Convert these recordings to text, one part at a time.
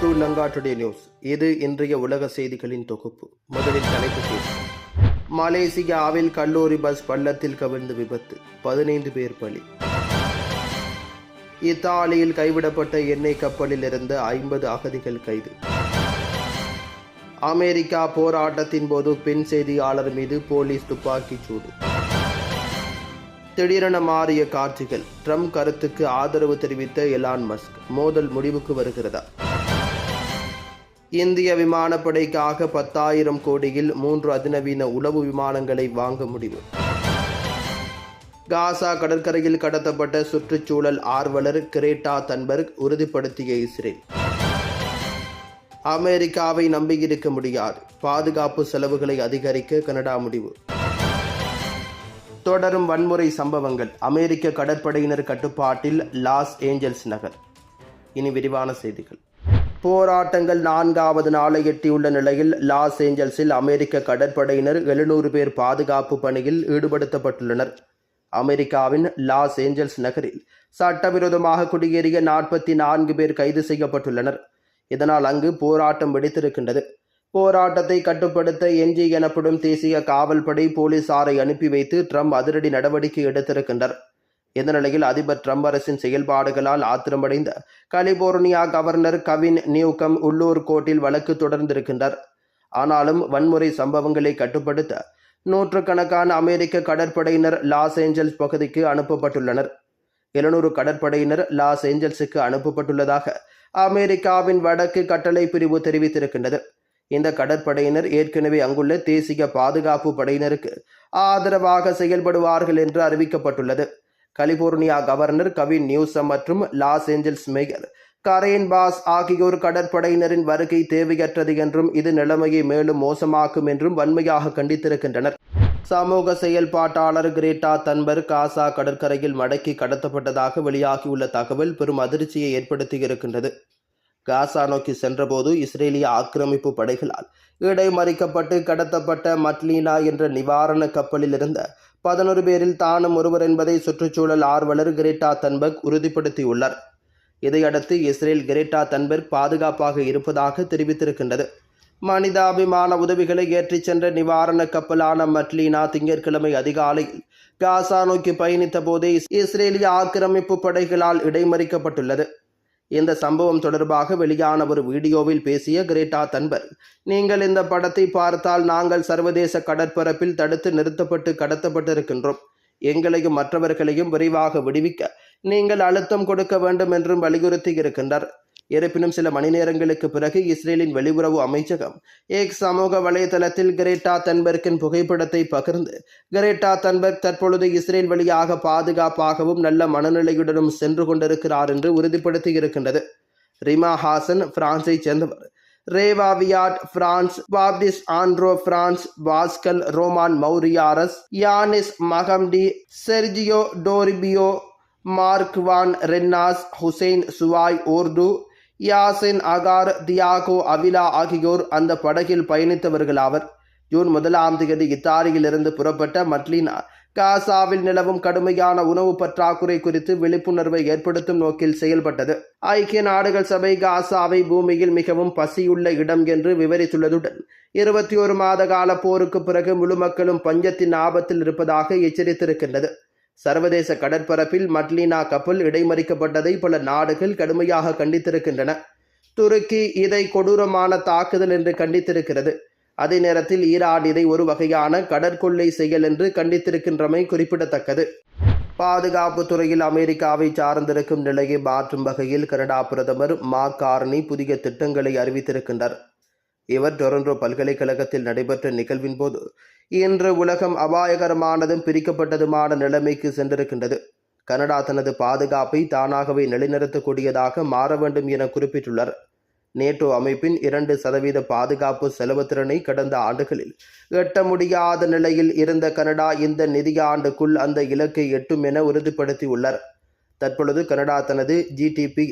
To Lanka today news. இது இன்றைய உலக செய்திகளின் தொகுப்பு. முதலில் தலைப்பு செய்தி. மலேசியாவில் கல்லூரி பஸ் பள்ளத்தில் கவிழ்ந்து விபத்து. பதினைந்து பேர் பலி. இத்தாலியில் கைவிடப்பட்ட எண்ணெய் கப்பலில் இருந்து ஐம்பது அகதிகள் கைது. அமெரிக்கா போராட்டத்தின் போது பெண் செய்தியாளர் மீது போலீஸ் துப்பாக்கிச் சூடு. திடீரென மாறிய காட்சிகள். ட்ரம்ப் கருத்துக்கு ஆதரவு தெரிவித்த எலான் மஸ்க். மோதல் முடிவுக்கு வருகிறதா? இந்திய விமானப்படைக்காக பத்தாயிரம் கோடியில் மூன்று அதிநவீன உளவு விமானங்களை வாங்க முடிவு. காசா கடற்கரையில் கடத்தப்பட்ட சுற்றுச்சூழல் ஆர்வலர் கிரேட்டா தன்பர்க் உறுதிப்படுத்திய இஸ்ரேல். அமெரிக்காவை நம்பியிருக்க முடியாது. பாதுகாப்பு செலவுகளை அதிகரிக்க கனடா முடிவு. தொடரும் வன்முறை சம்பவங்கள். அமெரிக்க கடற்படையினர் கட்டுப்பாட்டில் லாஸ் ஏஞ்சல்ஸ் நகர். இனி விரிவான செய்திகள். போராட்டங்கள் நான்காவது நாளை எட்டியுள்ள நிலையில் லாஸ் ஏஞ்சல்ஸில் அமெரிக்க கடற்படையினர் எழுநூறு பேர் பாதுகாப்பு பணியில் ஈடுபடுத்தப்பட்டுள்ளனர். அமெரிக்காவின் லாஸ் ஏஞ்சல்ஸ் நகரில் சட்டவிரோதமாக குடியேறிய நாற்பத்தி நான்கு பேர் கைது செய்யப்பட்டுள்ளனர். இதனால் அங்கு போராட்டம் வெடித்திருக்கின்றது. போராட்டத்தை கட்டுப்படுத்த என்ஜி எனப்படும் தேசிய காவல்படை போலீசாரை அனுப்பி வைத்து ட்ரம்ப் அதிரடி நடவடிக்கை எடுத்திருக்கின்றார். இந்த நிலையில் அதிபர் ட்ரம்ப் அரசின் செயல்பாடுகளால் ஆத்திரமடைந்த கலிபோர்னியா கவர்னர் கவின் நியூகம் உள்ளூர் கோர்ட்டில் வழக்கு தொடர்ந்திருக்கின்றார். ஆனாலும் வன்முறை சம்பவங்களை கட்டுப்படுத்த நூற்றுக்கணக்கான அமெரிக்க கடற்படையினர் லாஸ் ஏஞ்சல்ஸ் பகுதிக்கு அனுப்பப்பட்டுள்ளனர். எழுநூறு கடற்படையினர் லாஸ் ஏஞ்சல்ஸுக்கு அனுப்பப்பட்டுள்ளதாக அமெரிக்காவின் வடக்கு கட்டளை பிரிவு தெரிவித்திருக்கின்றது. இந்த கடற்படையினர் ஏற்கனவே அங்குள்ள தேசிய பாதுகாப்பு படையினருக்கு ஆதரவாக செயல்படுவார்கள் என்று அறிவிக்கப்பட்டுள்ளது. கலிபோர்னியா கவர்னர் கவின் நியூசம் மற்றும் Los Angeles mayor Karen Bass ஆகியோர் கடற்படையினரின் வருகை தேவையற்றது என்றும் இது நிலைமையை மேலும் மோசமாக்கும் என்றும் வன்மையாக கண்டித்திருக்கின்றனர். சமூக செயல்பாட்டாளர் கிரேட்டா தன்பர் காசா கடற்கரையில் மடக்கி கடத்தப்பட்டதாக வெளியாகியுள்ள தகவல் பெரும் அதிர்ச்சியை ஏற்படுத்தியிருக்கின்றது. காசா நோக்கி சென்றபோது இஸ்ரேலிய ஆக்கிரமிப்பு படைகளால் இடைமறிக்கப்பட்டு கடத்தப்பட்ட மட்லீனா என்ற நிவாரண கப்பலில் இருந்த பதினொரு பேரில் தானும் ஒருவர் என்பதை சுற்றுச்சூழல் ஆர்வலர் கிரேட்டா தன்பர்க் உறுதிப்படுத்தியுள்ளார். இதையடுத்து இஸ்ரேல் கிரேட்டா தன்பர்க் பாதுகாப்பாக இருப்பதாக தெரிவித்திருக்கின்றது. மனிதாபிமான உதவிகளை ஏற்றிச் சென்ற நிவாரண கப்பலான மட்லீனா திங்கட்கிழமை அதிகாலையில் காசா நோக்கி பயணித்த போதே இஸ்ரேலிய ஆக்கிரமிப்பு படைகளால் இடைமறிக்கப்பட்டுள்ளது. இந்த சம்பவம் தொடர்பாக வெளியான ஒரு வீடியோவில் பேசிய கிரேட்டா தன்பர் நீங்கள் இந்த படத்தை பார்த்தால் நாங்கள் சர்வதேச கடற்பரப்பில் தடுத்து நிறுத்தப்பட்டு கடத்தப்பட்டிருக்கின்றோம். எங்களையும் மற்றவர்களையும் விரைவாக விடுவிக்க நீங்கள் அழுத்தம் கொடுக்க வேண்டும் என்றும் வலியுறுத்தி இருக்கின்றார். இருப்பினும் சில மணி நேரங்களுக்கு பிறகு இஸ்ரேலின் வெளியுறவு அமைச்சகம் எக்ஸ் சமூக வலைதளத்தில் கிரேட்டா தன்பர்க்கின் புகைப்படத்தை பகிர்ந்து கிரேட்டா தன்பர்க் தற்பொழுது இஸ்ரேல் வழியாக பாதுகாப்பாகவும் நல்ல மனநிலையுடனும் சென்று கொண்டிருக்கிறார் என்று உறுதிப்படுத்தி இருக்கின்றது ரிமா ஹாசன் பிரான்ஸை சேர்ந்தவர். Reva Viard France Baptiste Andre France Pascal Romain Maurieras Yanis Mhamdi Sergio Toribio mark van Rennes Hussein Suayb Ordu Yasin Acar Thiago Avila ஆகியோர் அந்த படகில் பயணித்தவர்களாவர் ஜூன் முதலாம் தேதி இத்தாலியிலிருந்து புறப்பட்ட மட்லின் காசாவில் நிலவும் கடுமையான உணவு பற்றாக்குறை குறித்து விழிப்புணர்வை ஏற்படுத்தும் நோக்கில் செயல்பட்டது. ஐக்கிய நாடுகள் சபை காசாவை பூமியில் மிகவும் பசியுள்ள இடம் என்று விவரித்துள்ளதுடன் இருபத்தி ஒரு மாத கால போருக்கு பிறகு முழு மக்களும் பஞ்சத்தின் ஆபத்தில் இருப்பதாக எச்சரித்திருக்கின்றது. சர்வதேச கடற்பரப்பில் மட்லினா கப்பல் இடைமறிக்கப்பட்டதை பல நாடுகள் கடுமையாக கண்டித்திருக்கின்றன. துருக்கி இதை கொடூரமான தாக்குதல் என்று கண்டித்திருக்கிறது. அதே நேரத்தில் ஈரான் இதை ஒரு வகையான கடற்கொள்ளை செயல் என்று கண்டித்திருக்கின்றமை குறிப்பிடத்தக்கது. பாதுகாப்பு துறையில் அமெரிக்காவை சார்ந்திருக்கும் நிலையை மாற்றும் வகையில் கனடா பிரதமர் மார்க் கார்னி புதிய திட்டங்களை அறிவித்திருக்கின்றார். இவர் டொரண்டோ பல்கலைக்கழகத்தில் நடைபெற்ற நிகழ்வின் போது இன்று உலகம் அபாயகரமானதும் பிரிக்கப்பட்டதுமான நிலைமைக்கு சென்றிருக்கின்றது. கனடா தனது பாதுகாப்பை தானாகவே நிலைநிறுத்தக்கூடியதாக மாற வேண்டும் என குறிப்பிட்டுள்ளார். நேட்டோ அமைப்பின் இரண்டு சதவீத பாதுகாப்பு செலவுத்திறனை கடந்த ஆண்டுகளில் எட்ட முடியாத நிலையில் இருந்த கனடா இந்த நிதியாண்டுக்குள் அந்த இலக்கை எட்டும் என உறுதிப்படுத்தியுள்ளார். தற்பொழுது கனடா தனது ஜிடிபி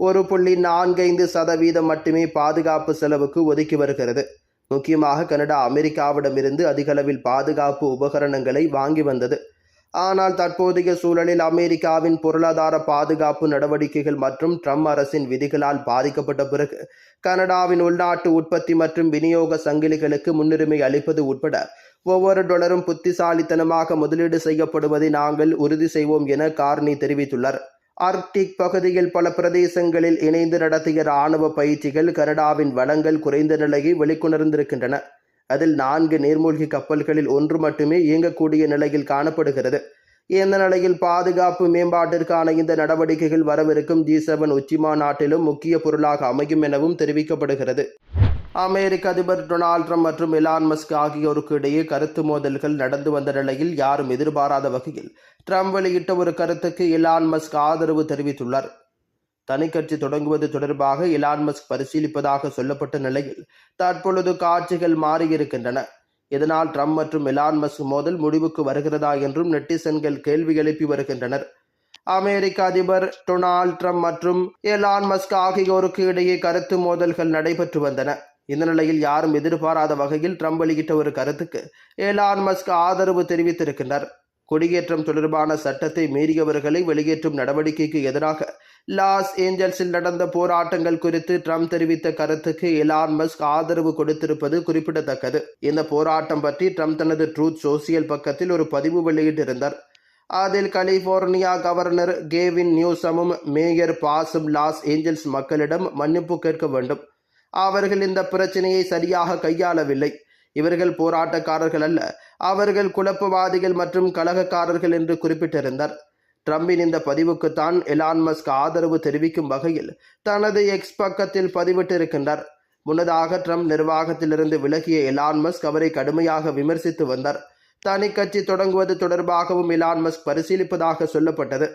ஒரு புள்ளி நான்கைந்து சதவீதம் மட்டுமே பாதுகாப்பு செலவுக்கு ஒதுக்கி வருகிறது. முக்கியமாக கனடா அமெரிக்காவிடமிருந்து அதிகளவில் பாதுகாப்பு உபகரணங்களை வாங்கி வந்தது. ஆனால் தற்போதைய சூழலில் அமெரிக்காவின் பொருளாதார பாதுகாப்பு நடவடிக்கைகள் மற்றும் ட்ரம்ப் அரசின் விதிகளால் பாதிக்கப்பட்ட பிறகு கனடாவின் உள்நாட்டு உற்பத்தி மற்றும் விநியோக சங்கிலிகளுக்கு முன்னுரிமை அளிப்பது உட்பட ஒவ்வொரு டொலரும் புத்திசாலித்தனமாக முதலீடு செய்யப்படுவதை நாங்கள் உறுதி செய்வோம் என கார்னி தெரிவித்துள்ளார். ஆர்க்டிக் பகுதியில் பல பிரதேசங்களில் இணைந்து நடத்திய இராணுவ பயிற்சிகள் கனடாவின் வளங்கள் குறைந்த நிலையை வெளிக்கொணர்ந்திருக்கின்றன. அதில் நான்கு நீர்மூழ்கி கப்பல்களில் ஒன்று மட்டுமே இயங்கக்கூடிய நிலையில் காணப்படுகிறது. இந்த நிலையில் பாதுகாப்பு மேம்பாட்டிற்கான இந்த நடவடிக்கைகள் வரவிருக்கும் ஜி செவன் உச்சி மாநாட்டிலும் முக்கிய பொருளாக அமையும் எனவும் தெரிவிக்கப்படுகிறது. அமெரிக்க அதிபர் டொனால்ட் ட்ரம்ப் மற்றும் எலான் மஸ்க் ஆகியோருக்கு இடையே கருத்து மோதல்கள் நடந்து வந்த நிலையில் யாரும் எதிர்பாராத வகையில் ட்ரம்ப் வெளியிட்ட ஒரு கருத்துக்கு எலான் மஸ்க் ஆதரவு தெரிவித்துள்ளார். தனிக்கட்சி தொடங்குவது தொடர்பாக எலான் மஸ்க் பரிசீலிப்பதாக சொல்லப்பட்ட நிலையில் தற்பொழுது காட்சிகள் மாறியிருக்கின்றன. இதனால் ட்ரம்ப் மற்றும் எலான் மஸ்க் மோதல் முடிவுக்கு வருகிறதா என்றும் நெட்டிசன்கள் கேள்வி எழுப்பி வருகின்றனர். அமெரிக்க அதிபர் டொனால்ட் ட்ரம்ப் மற்றும் எலான் மஸ்க் ஆகியோருக்கு இடையே கருத்து மோதல்கள் நடைபெற்று வந்தன. இந்த நிலையில் யாரும் எதிர்பாராத வகையில் ட்ரம்ப் வெளியிட்ட ஒரு கருத்துக்கு எலான் மஸ்க் ஆதரவு தெரிவித்திருக்கின்றார். குடியேற்றம் தொடர்பான சட்டத்தை மீறியவர்களை வெளியேற்றும் நடவடிக்கைக்கு எதிராக லாஸ் ஏஞ்சல்ஸில் நடந்த போராட்டங்கள் குறித்து ட்ரம்ப் தெரிவித்த கருத்துக்கு எலான் மஸ்க் ஆதரவு கொடுத்திருப்பது குறிப்பிடத்தக்கது. இந்த போராட்டம் பற்றி ட்ரம்ப் தனது ட்ரூத் சோசியல் பக்கத்தில் ஒரு பதிவு வெளியிட்டிருந்தார். அதில் கலிபோர்னியா கவர்னர் கேவின் நியூசமும் மேயர் பாசும் லாஸ் ஏஞ்சல்ஸ் மக்களிடம் மன்னிப்பு கேட்க வேண்டும். அவர்கள் இந்த பிரச்சனையை சரியாக கையாளவில்லை. இவர்கள் போராட்டக்காரர்கள் அல்ல. அவர்கள் குழப்பவாதிகள் மற்றும் கலகக்காரர்கள் என்று குறிப்பிட்டிருந்தார். ட்ரம்பின் இந்த பதிவுக்குத்தான் எலான் மஸ்க் ஆதரவு தெரிவிக்கும் வகையில் தனது எக்ஸ் பக்கத்தில் பதிவிட்டிருக்கின்றார். முன்னதாக ட்ரம்ப் நிர்வாகத்திலிருந்து விலகிய எலான் மஸ்க் அவரை கடுமையாக விமர்சித்து வந்தார். தனி கட்சி தொடங்குவது தொடர்பாகவும் எலான் மஸ்க் பரிசீலிப்பதாக சொல்லப்பட்டது.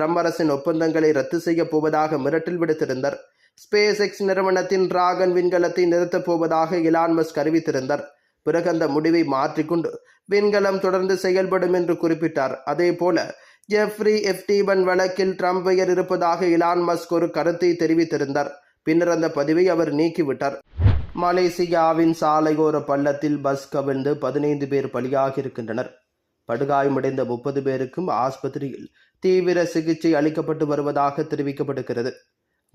ட்ரம்ப் அரசின் ஒப்பந்தங்களை ரத்து செய்யப் போவதாக மிரட்டல் விடுத்திருந்தார். ஸ்பேஸ் எக்ஸ் நிறுவனத்தின் டிராகன் விண்கலத்தை நிறுத்தப் போவதாக இலான்மஸ் மஸ்க் அறிவித்திருந்தார். பிறகு அந்த முடிவை மாற்றிக்கொண்டு விண்கலம் தொடர்ந்து செயல்படும் என்று குறிப்பிட்டார். அதே போல ஜெஃப்ரி எஃப்டிபன் வழக்கில் ட்ரம்ப் பெயர் இருப்பதாக இலான் மஸ்க் ஒரு கருத்தை தெரிவித்திருந்தார். பின்னர் அந்த பதிவை அவர் நீக்கிவிட்டார். மலேசியாவின் சாலையோர பள்ளத்தில் பஸ் கவிழ்ந்து பதினைந்து பேர் பலியாகியிருக்கின்றனர். படுகாயமடைந்த முப்பது பேருக்கும் ஆஸ்பத்திரியில் தீவிர சிகிச்சை அளிக்கப்பட்டு வருவதாக தெரிவிக்கப்படுகிறது.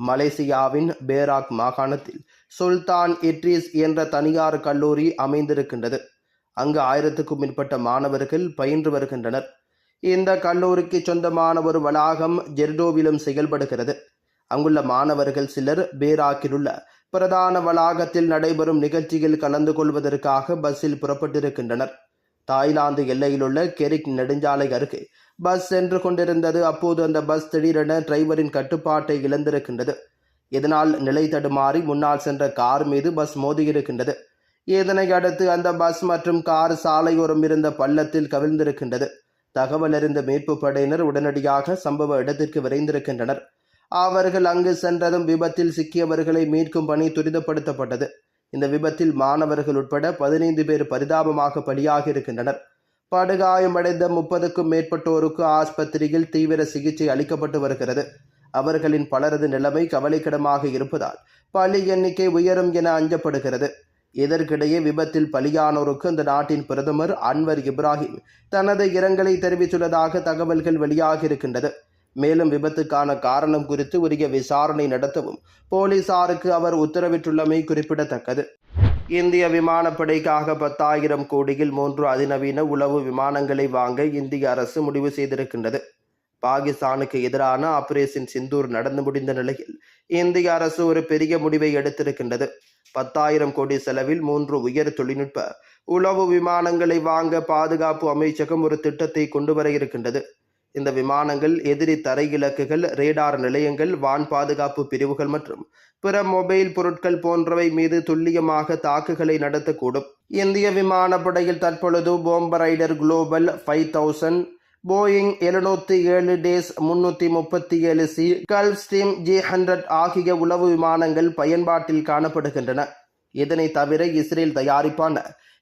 மலேசியாவின் பேராக் மாகாணத்தில் சுல்தான் இட்ரிஸ் என்ற தனியார் கல்லூரி அமைந்திருக்கின்றது. அங்கு ஆயிரத்துக்கும் மேற்பட்ட மாணவர்கள் பயின்று வருகின்றனர். இந்த கல்லூரிக்கு சொந்தமான ஒரு வளாகம் ஜெர்டோவிலும் செயல்படுகிறது. அங்குள்ள மாணவர்கள் சிலர் பேராக்கிலுள்ள பிரதான வளாகத்தில் நடைபெறும் நிகழ்ச்சியில் கலந்து கொள்வதற்காக பஸ்ஸில் புறப்பட்டிருக்கின்றனர். தாய்லாந்து எல்லையிலுள்ள கெரிக் நெடுஞ்சாலை அருகே பஸ் சென்று கொண்டிருந்தது. அப்போது அந்த பஸ் திடீரென டிரைவரின் கட்டுப்பாட்டை இழந்திருக்கின்றது. இதனால் நிலை தடுமாறி முன்னால் சென்ற கார் மீது பஸ் மோதியிருக்கின்றது. இதனை அடுத்து அந்த பஸ் மற்றும் கார் சாலையோரம் இருந்த பள்ளத்தில் கவிழ்ந்திருக்கின்றது. தகவல் அறிந்த மீட்பு படையினர் உடனடியாக சம்பவ இடத்திற்கு விரைந்திருக்கின்றனர். அவர்கள் அங்கு சென்றதும் விபத்தில் சிக்கியவர்களை மீட்கும் பணி துரிதப்படுத்தப்பட்டது. இந்த விபத்தில் மாணவர்கள் உட்பட பதினைந்து பேர் பரிதாபமாக பலியாகி இருக்கின்றனர் படுகாயமடைந்த முப்பதுக்கும் மேற்பட்டோருக்கு ஆஸ்பத்திரியில் தீவிர சிகிச்சை அளிக்கப்பட்டு வருகிறது. அவர்களின் பலரது நிலைமை கவலைக்கிடமாக இருப்பதால் பலி எண்ணிக்கை உயரும் என அஞ்சப்படுகிறது. இதற்கிடையே விபத்தில் பலியானோருக்கு அந்த நாட்டின் பிரதமர் அன்வர் இப்ராஹிம் தனது இரங்கலை தெரிவித்துள்ளதாக தகவல்கள் வெளியாகியிருக்கின்றது. மேலும் விபத்துக்கான காரணம் குறித்து உரிய விசாரணை நடத்தவும் போலீசாருக்கு அவர் உத்தரவிட்டுள்ளமை குறிப்பிடத்தக்கது. இந்திய விமானப்படைக்காக பத்தாயிரம் கோடியில் மூன்று அதிநவீன உளவு விமானங்களை வாங்க இந்திய அரசு முடிவு செய்திருக்கின்றது. பாகிஸ்தானுக்கு எதிரான ஆபரேஷன் சிந்தூர் நடந்து முடிந்த நிலையில் இந்திய அரசு ஒரு பெரிய முடிவை எடுத்திருக்கின்றது. பத்தாயிரம் கோடி செலவில் மூன்று உயர் தொழில்நுட்ப உளவு விமானங்களை வாங்க பாதுகாப்பு அமைச்சகம் ஒரு திட்டத்தை கொண்டு வர இருக்கின்றது. இந்த விமானங்கள் எதிரி தரையிலக்குகள் ரேடார் நிலையங்கள் வான் பாதுகாப்பு பிரிவுகள் மற்றும் பிற மொபைல் பொருட்கள் போன்றவை மீது துல்லியமாக தாக்குகளை நடத்தக்கூடும். இந்திய விமானப்படையில் தற்பொழுது Bombardier Global five thousand Boeing எழுநூத்தி ஏழு டேஸ் முன்னூத்தி முப்பத்தி ஏழு C Gulfstream G hundred ஆகிய உளவு விமானங்கள் பயன்பாட்டில் காணப்படுகின்றன. இதனை தவிர இஸ்ரேல் தயாரிப்பான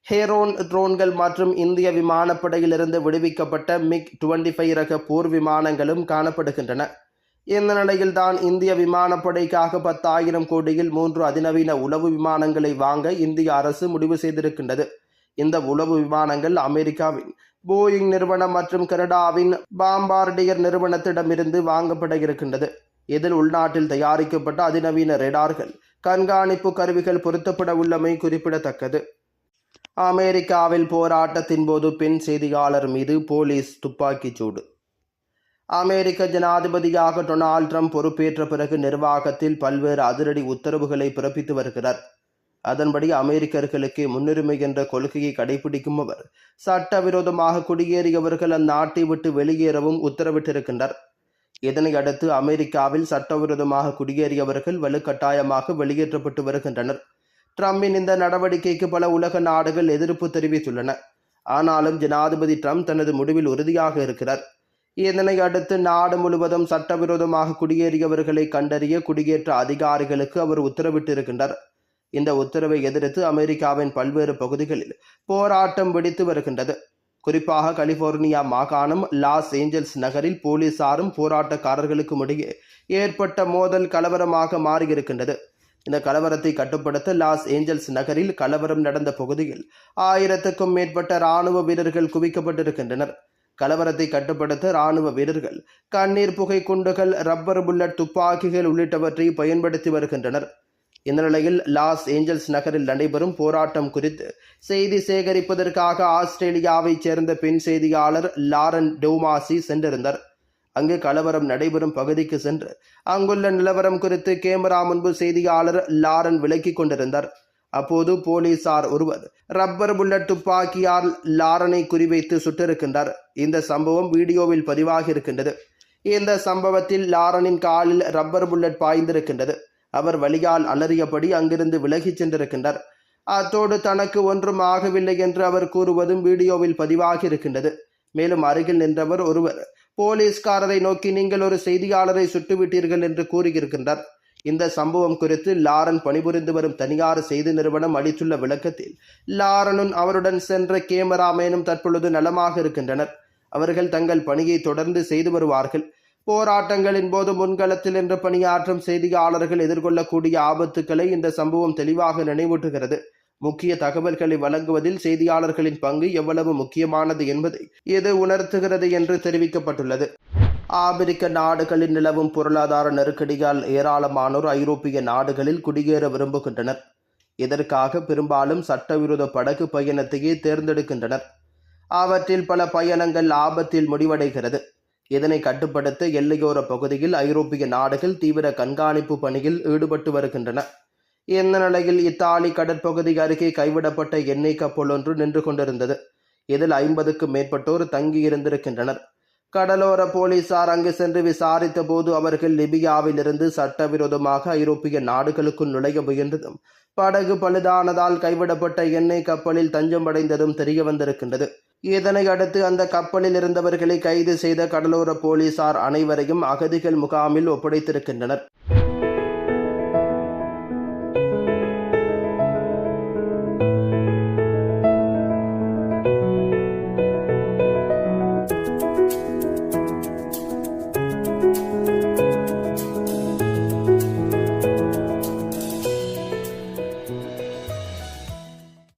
ஹேரோன் ட்ரோன்கள் மற்றும் இந்திய விமானப்படையிலிருந்து விடுவிக்கப்பட்ட மிக் டுவெண்ட்டி ஃபைவ் ரக போர் விமானங்களும் காணப்படுகின்றன. இந்த நிலையில் தான் இந்திய விமானப்படைக்காக பத்தாயிரம் கோடியில் மூன்று அதிநவீன உளவு விமானங்களை வாங்க இந்திய அரசு முடிவு செய்திருக்கின்றது. இந்த உளவு விமானங்கள் அமெரிக்காவின் போயிங் நிறுவனம் மற்றும் கனடாவின் பாம்பார்டியர் நிறுவனத்திடமிருந்து வாங்கப்பட இருக்கின்றது. இதில் உள்நாட்டில் தயாரிக்கப்பட்ட அதிநவீன ரேடார்கள் கண்காணிப்பு கருவிகள் பொருத்தப்பட உள்ளமை குறிப்பிடத்தக்கது. அமெரிக்காவில் போராட்டத்தின் போது பெண் செய்தியாளர் மீது போலீஸ் துப்பாக்கிச் சூடு. அமெரிக்க ஜனாதிபதியாக டொனால்ட் ட்ரம்ப் பொறுப்பேற்ற பிறகு நிர்வாகத்தில் பல்வேறு அதிரடி உத்தரவுகளை பிறப்பித்து வருகிறார். அதன்படி அமெரிக்கர்களுக்கு முன்னுரிமை என்ற கொள்கையை கடைபிடிக்கும் அவர் சட்டவிரோதமாக குடியேறியவர்கள் அந்நாட்டை விட்டு வெளியேறவும் உத்தரவிட்டிருக்கின்றார். இதனையடுத்து அமெரிக்காவில் சட்டவிரோதமாக குடியேறியவர்கள் வலுக்கட்டாயமாக வெளியேற்றப்பட்டு வருகின்றனர். ட்ரம்பின் இந்த நடவடிக்கைக்கு பல உலக நாடுகள் எதிர்ப்பு தெரிவித்துள்ளன. ஆனாலும் ஜனாதிபதி ட்ரம்ப் தனது முடிவில் உறுதியாக இருக்கிறார். இதனை அடுத்து நாடு முழுவதும் சட்டவிரோதமாக குடியேறியவர்களை கண்டறிய குடியேற்ற அதிகாரிகளுக்கு அவர் உத்தரவிட்டிருக்கின்றார். இந்த உத்தரவை எதிர்த்து அமெரிக்காவின் பல்வேறு பகுதிகளில் போராட்டம் வெடித்து வருகின்றது. குறிப்பாக கலிபோர்னியா மாகாணம் லாஸ் ஏஞ்சல்ஸ் நகரில் போலீசாரும் போராட்டக்காரர்களுக்கும் இடையே ஏற்பட்ட மோதல் கலவரமாக மாறியிருக்கின்றது. இந்த கலவரத்தை கட்டுப்படுத்த லாஸ் ஏஞ்சல்ஸ் நகரில் கலவரம் நடந்த பகுதியில் ஆயிரத்துக்கும் மேற்பட்ட ராணுவ வீரர்கள் குவிக்கப்பட்டிருக்கின்றனர். கலவரத்தை கட்டுப்படுத்த ராணுவ வீரர்கள் கண்ணீர் புகை குண்டுகள் ரப்பர் புல்லட் துப்பாக்கிகள் உள்ளிட்டவற்றை பயன்படுத்தி வருகின்றனர். இந்த நிலையில் லாஸ் ஏஞ்சல்ஸ் நகரில் நடைபெறும் போராட்டம் குறித்து செய்தி சேகரிப்பதற்காக ஆஸ்திரேலியாவைச் சேர்ந்த பெண் செய்தியாளர் லாரன் டோமாசி சென்றிருந்தார். அங்கு கலவரம் நடைபெறும் பகுதிக்கு சென்று அங்குள்ள நிலவரம் குறித்து கேமரா முன்பு செய்தியாளர் லாரன் விலக்கிக் கொண்டிருந்தார். அப்போது போலீசார் ஒருவர் ரப்பர் புல்லட் துப்பாக்கியால் லாரனை குறிவைத்து சுட்டிருக்கின்றார். இந்த சம்பவம் வீடியோவில் பதிவாகி இருக்கின்றது. இந்த சம்பவத்தில் லாரனின் காலில் ரப்பர் புல்லட் பாய்ந்திருக்கின்றது. அவர் வழியால் அலறியபடி அங்கிருந்து விலகிச் சென்றிருக்கின்றார். அத்தோடு தனக்கு ஒன்றும் ஆகவில்லை என்று அவர் கூறுவதும் வீடியோவில் பதிவாகி இருக்கின்றது. மேலும் அருகில் நின்றவர் ஒருவர் போலீஸ்காரரை நோக்கி நீங்கள் ஒரு செய்தியாளரை சுட்டுவிட்டீர்கள் என்று கூறியிருக்கின்றார். இந்த சம்பவம் குறித்து லாரன் பணிபுரிந்து வரும் தனியார் செய்தி நிறுவனம் அளித்துள்ள விளக்கத்தில் லாரனும் அவருடன் சென்ற கேமராமேனும் தற்பொழுது நலமாக இருக்கின்றனர். அவர்கள் தங்கள் பணியை தொடர்ந்து செய்து வருவார்கள். போராட்டங்களின் போது முன்களத்தில் என்று பணியாற்றும் செய்தியாளர்கள் எதிர்கொள்ளக்கூடிய ஆபத்துக்களை இந்த சம்பவம் தெளிவாக நினைவூட்டுகிறது. முக்கிய தகவல்களை வழங்குவதில் செய்தியாளர்களின் பங்கு எவ்வளவு முக்கியமானது என்பதை இது உணர்த்துகிறது என்று தெரிவிக்கப்பட்டுள்ளது. ஆப்பிரிக்க நாடுகளில் நிலவும் பொருளாதார நெருக்கடியால் ஏராளமானோர் ஐரோப்பிய நாடுகளில் குடியேற விரும்புகின்றனர். இதற்காக பெரும்பாலும் சட்டவிரோத படகு பயணத்தையே தேர்ந்தெடுக்கின்றனர். அவற்றில் பல பயணங்கள் ஆபத்தில் முடிவடைகிறது. இதனை கட்டுப்படுத்த எல்லையோர பகுதியில் ஐரோப்பிய நாடுகள் தீவிர கண்காணிப்பு பணியில் ஈடுபட்டு வருகின்றன. இந்த நிலையில் இத்தாலி கடற்பகுதி அருகே கைவிடப்பட்ட எண்ணெய் கப்பல் ஒன்று நின்று கொண்டிருந்தது. இதில் ஐம்பதுக்கும் மேற்பட்டோர் தங்கியிருந்திருக்கின்றனர். கடலோர போலீசார் அங்கு சென்று விசாரித்த போது அவர்கள் லிபியாவிலிருந்து சட்டவிரோதமாக ஐரோப்பிய நாடுகளுக்குள் நுழைய முயன்றதும் படகு பழுதானதால் கைவிடப்பட்ட எண்ணெய் கப்பலில் தஞ்சம் அடைந்ததும் தெரிய வந்திருக்கின்றது. இதனை அடுத்து அந்த கப்பலில் இருந்தவர்களை கைது செய்த கடலோர போலீசார் அனைவரையும் அகதிகள் முகாமில் ஒப்படைத்திருக்கின்றனர்.